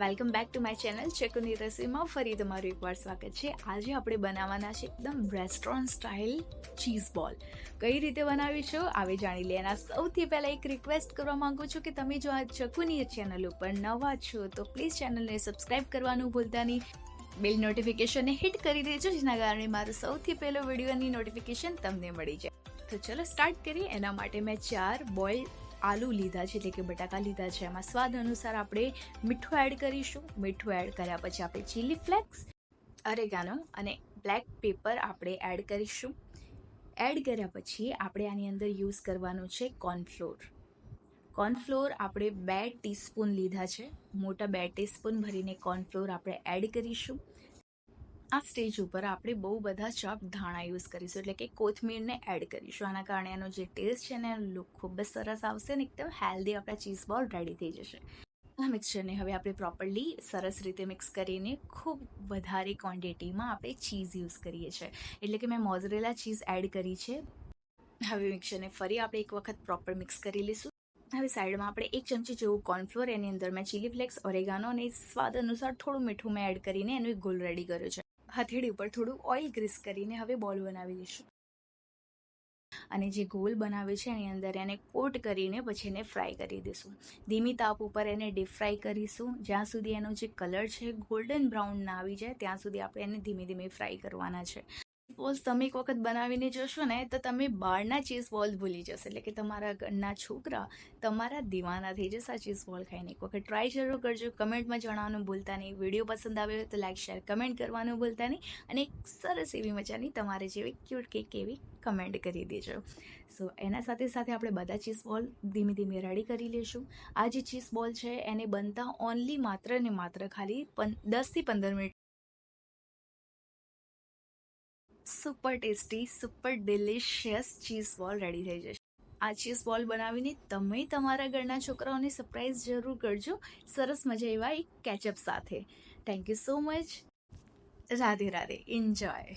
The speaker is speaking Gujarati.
Welcome back to my channel ચકુની રસીમાં ફરી તમારું એકવાર સ્વાગત છે. આજે આપણે બનાવવાના છે એકદમ રેસ્ટોરન્ટ સ્ટાઇલ ચીઝ બોલ કઈ રીતે બનાવીશું આવે જાણી લે એના સૌથી પહેલાં એક રિક્વેસ્ટ કરવા માંગુ છું કે તમે જો આ ચકુની ચેનલ ઉપર નવા છો, તો પ્લીઝ ચેનલને સબસ્ક્રાઇબ કરવાનું ભૂલતા નહીં. બિલ નોટિફિકેશનને હિટ કરી દેજો, જેના કારણે મારો સૌથી પહેલો વિડીયોની નોટિફિકેશન તમને મળી જાય. તો ચલો સ્ટાર્ટ કરીએ. એના માટે મેં ચાર બોઇલ આલુ લીધા છે, એટલે કે બટાકા લીધા છે. એમાં સ્વાદ અનુસાર આપણે મીઠું એડ કરીશું. મીઠું એડ કર્યા પછી આપણે ચીલી ફ્લેક્સ અરેગાનો અને બ્લેક પેપર આપણે એડ કરીશું. એડ કર્યા પછી આપણે આની અંદર યુઝ કરવાનું છે કોર્નફ્લોર કોર્નફ્લોર આપણે બે ટીસ્પૂન લીધા છે. મોટા બે ટીસ્પૂન ભરીને કોર્નફ્લોર આપણે એડ કરીશું. આ સ્ટેજ ઉપર આપણે બહુ બધા ચોપ ધાણા યુઝ કરીશું. એટલે કે કોથમીરને એડ કરીશું. આના કારણે એનો જે ટેસ્ટ છે ને, એનો લુક ખૂબ જ સરસ આવશે અને એકદમ હેલ્ધી આપણા ચીઝ બોલ રેડી થઈ જશે. આ મિક્સચરને હવે આપણે પ્રોપરલી સરસ રીતે મિક્સ કરીને ખૂબ વધારે ક્વોન્ટિટીમાં આપણે ચીઝ યુઝ કરીએ છીએ. એટલે કે મેં મોઝરેલા ચીઝ એડ કરી છે. હવે મિક્સરને ફરી આપણે એક વખત પ્રોપર મિક્સ કરી લઈશું. હવે સાઈડમાં આપણે એક ચમચી જેવું કોર્નફ્લોર એની અંદર મેં ચીલી ફ્લેક્સ ઓરેગાનો અને સ્વાદ અનુસાર થોડું મીઠું મેં એડ કરીને એનો એક ગોલ રેડી કર્યો છે. હથેળી ઉપર થોડું ઓઇલ ગ્રીસ કરીને હવે બોલ બનાવી દઈશું. અને જે ગોલ બનાવ્યો છે એની અંદર એને કોટ કરીને પછી એને ફ્રાય કરી દઈશું. ધીમી તાપ ઉપર એને ડીપ ફ્રાય કરીશું. જ્યાં સુધી એનો જે કલર છે ગોલ્ડન બ્રાઉન ના આવી જાય, ત્યાં સુધી આપણે એને ધીમે ધીમે ફ્રાય કરવાના છે. બોલ્સ તમે એક વખત બનાવીને જોશો ને, તો તમે બહારના ચીઝ બોલ ભૂલી જશો. એટલે કે તમારા ઘરના છોકરા તમારા દીવાના થઈ જશે આ ચીઝ બોલ ખાઈને એક વખત ટ્રાય જરૂર કરજો. કમેન્ટમાં જણાવવાનું ભૂલતા નહીં. વીડિયો પસંદ આવ્યો તો લાઈક શેર કમેન્ટ કરવાનું ભૂલતા નહીં. અને એક સરસ એવી મજાની તમારે જેવી ક્યુટ કેક એવી કમેન્ટ કરી દેજો. સો એના સાથે સાથે આપણે બધા ચીઝ બોલ ધીમે ધીમે રેડી કરી લઈશું આ જે ચીઝ બોલ છે, એને બનતા ઓનલી માત્ર ને માત્ર ખાલી પન દસથી પંદર minute super tasty, super delicious cheese ball ready થઈ જશે. આ ચીઝ બોલ બનાવીને તમે તમારા ઘરના છોકરાઓને સરપ્રાઈઝ જરૂર કરજો. સરસ મજા એવા એક કેચઅપ સાથે. Thank you so much Radhe Radhe. Enjoy